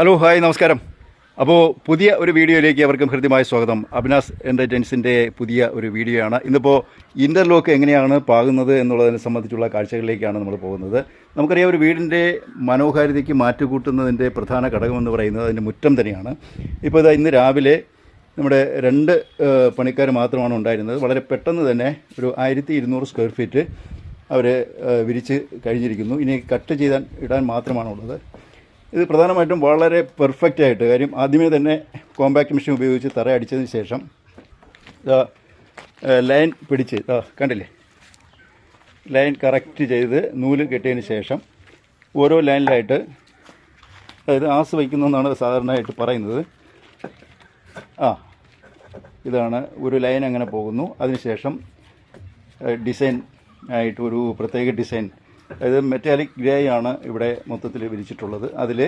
Hello hi നമസ്കാരം. അപ്പോൾ പുതിയ ഒരു വീഡിയോയിലേക്ക് അവർക്കും ഹൃദ്യമായ സ്വാഗതം. അഭിനാസ് എന്റർടൈൻസിന്റെ പുതിയ ഒരു വീഡിയോ ആണ് ഇന്നിപ്പോൾ ഇന്റർലോക്ക് എങ്ങനെയാണ് പാകുന്നത് എന്നുള്ളതിനെ സംബന്ധിച്ചുള്ള കാഴ്ചകളിലേക്കാണ് നമ്മൾ പോകുന്നത്. നമുക്കറിയാം ഒരു വീടിന്റെ മനോഹാരിതയ്ക്ക് മാറ്റുകൂട്ടുന്നതിന്റെ പ്രധാന ഘടകമെന്ന് പറയുന്നത് അതിന്റെ മുറ്റം തന്നെയാണ്. ഇപ്പോൾ ഇതാ ഇന്ന് രാവിലെ നമ്മുടെ രണ്ട് പണിക്കാർ മാത്രമാണ് ഉണ്ടായിരുന്നത്. വളരെ പെട്ടെന്ന് തന്നെ ഒരു ആയിരത്തി ഇരുന്നൂറ് സ്ക്വയർ ഫീറ്റ് അവർ വിരിച്ച് കഴിഞ്ഞിരിക്കുന്നു. ഇനി കട്ട് ചെയ്താൻ ഇടാൻ മാത്രമാണുള്ളത്. ഇത് പ്രധാനമായിട്ടും വളരെ പെർഫെക്റ്റ് ആയിട്ട് കാര്യം ആദ്യമേ തന്നെ കോമ്പാക്ട് മെഷീൻ ഉപയോഗിച്ച് തറ അടിച്ചതിന് ശേഷം ലൈൻ പിടിച്ച് കണ്ടില്ലേ? ലൈൻ കറക്റ്റ് ചെയ്ത് നൂൽ കെട്ടിയതിന് ശേഷം ഓരോ ലൈനിലായിട്ട് അതായത് ആസ് വയ്ക്കുന്നതെന്നാണ് സാധാരണയായിട്ട് പറയുന്നത്. ആ ഇതാണ് ഒരു ലൈൻ അങ്ങനെ പോകുന്നു. അതിനുശേഷം ഡിസൈൻ ആയിട്ട് ഒരു പ്രത്യേക ഡിസൈൻ അതായത് മെറ്റാലിക് ഗ്രേ ആണ് ഇവിടെ മൊത്തത്തിൽ വിരിച്ചിട്ടുള്ളത്. അതിൽ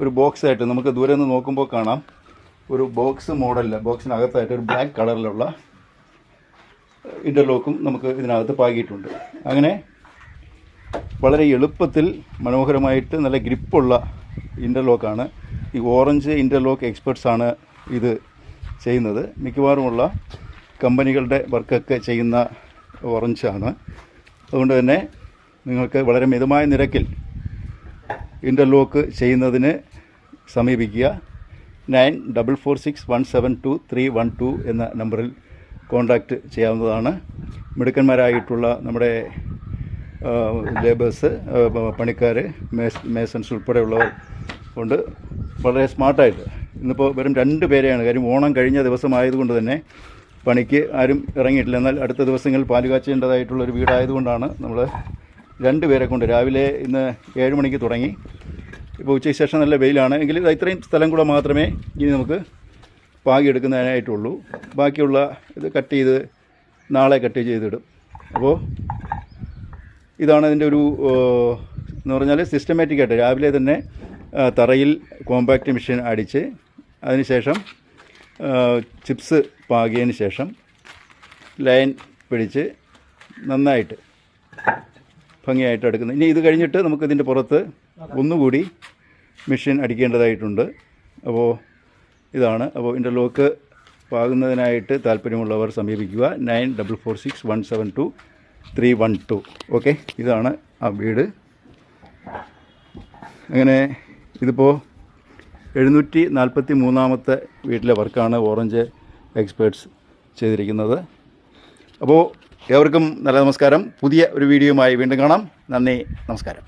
ഒരു ബോക്സ് ആയിട്ട് നമുക്ക് ദൂരെ നിന്ന് നോക്കുമ്പോൾ കാണാം. ഒരു ബോക്സ് മോഡലിൽ ബോക്സിനകത്തായിട്ട് ഒരു ബ്ലാക്ക് കളറിലുള്ള ഇന്റർലോക്കും നമുക്ക് ഇതിനകത്ത് പാകിയിട്ടുണ്ട്. അങ്ങനെ വളരെ എളുപ്പത്തിൽ മനോഹരമായിട്ട് നല്ല ഗ്രിപ്പുള്ള ഇന്റർലോക്കാണ് ഈ ഓറഞ്ച് ഇന്റർലോക്ക് എക്സ്പെർട്സ് ആണ് ഇത് ചെയ്യുന്നത്. മിക്കവാറുമുള്ള കമ്പനികളുടെ വർക്കൊക്കെ ചെയ്യുന്ന ഓറഞ്ചാണ് അതുകൊണ്ട് തന്നെ നിങ്ങൾക്ക് വളരെ മിതമായ നിരക്കിൽ ഇന്റർലോക്ക് ചെയ്യുന്നതിന് സമീപിക്കുക. Nine double four six one seven two three one two എന്ന നമ്പറിൽ കോൺടാക്റ്റ് ചെയ്യാവുന്നതാണ്. മിടുക്കന്മാരായിട്ടുള്ള നമ്മുടെ ലേബേഴ്സ് പണിക്കാർ മേസ് മേസൺസ് ഉൾപ്പെടെയുള്ളവർ കൊണ്ട് വളരെ സ്മാർട്ടായിട്ട്. ഇന്നിപ്പോൾ വെറും രണ്ട് പേരെയാണ്. കാര്യം ഓണം കഴിഞ്ഞ ദിവസമായതുകൊണ്ട് തന്നെ പണിക്ക് ആരും ഇറങ്ങിയിട്ടില്ല. എന്നാൽ അടുത്ത ദിവസങ്ങളിൽ പാലുകാച്ചേണ്ടതായിട്ടുള്ള ഒരു വീടായതുകൊണ്ടാണ് നമ്മൾ രണ്ട് പേരെ കൊണ്ട് രാവിലെ ഇന്ന് ഏഴ് മണിക്ക് തുടങ്ങി. ഇപ്പോൾ ഉച്ചയ്ക്ക് ശേഷം നല്ല വെയിലാണ്. എങ്കിലും ഇത് ഇത്രയും സ്ഥലം കൂടെ മാത്രമേ ഇനി നമുക്ക് പാകി എടുക്കുന്നതിനായിട്ടുള്ളൂ. ബാക്കിയുള്ള ഇത് കട്ട് ചെയ്ത് നാളെ കട്ട് ചെയ്തിടും. അപ്പോൾ ഇതാണ് അതിന്റെ ഒരു എന്ന് പറഞ്ഞാൽ സിസ്റ്റമാറ്റിക്കായിട്ട് രാവിലെ തന്നെ തറയിൽ കോമ്പാക്റ്റ് മെഷീൻ അടിച്ച് അതിനുശേഷം ചിപ്സ് പാകിയതിന് ശേഷം ലൈൻ പിടിച്ച് നന്നായിട്ട് ഭംഗിയായിട്ട് എടുക്കുന്നത്. ഇനി ഇത് കഴിഞ്ഞിട്ട് നമുക്ക് ഇതിന്റെ പുറത്ത് ഒന്നുകൂടി മെഷീൻ അടിക്കേണ്ടതായിട്ടുണ്ട്. അപ്പോൾ ഇതാണ്. അപ്പോൾ ഇന്റർലോക്ക് പാകുന്നതിനായിട്ട് താല്പര്യമുള്ളവർ സമീപിക്കുക. Nine double four six one seven two three one two. Okay? ഇതാണ് ആ വീട്. അങ്ങനെ ഇതിപ്പോൾ എഴുന്നൂറ്റി നാൽപ്പത്തി മൂന്നാമത്തെ വീട്ടിലെ വർക്കാണ് ഓറഞ്ച് എക്സ്പേർട്സ് ചെയ്തിരിക്കുന്നത്. അപ്പോൾ ഏവർക്കും നല്ല നമസ്കാരം. പുതിയ ഒരു വീഡിയോയുമായി വീണ്ടും കാണാം. നന്ദി നമസ്കാരം.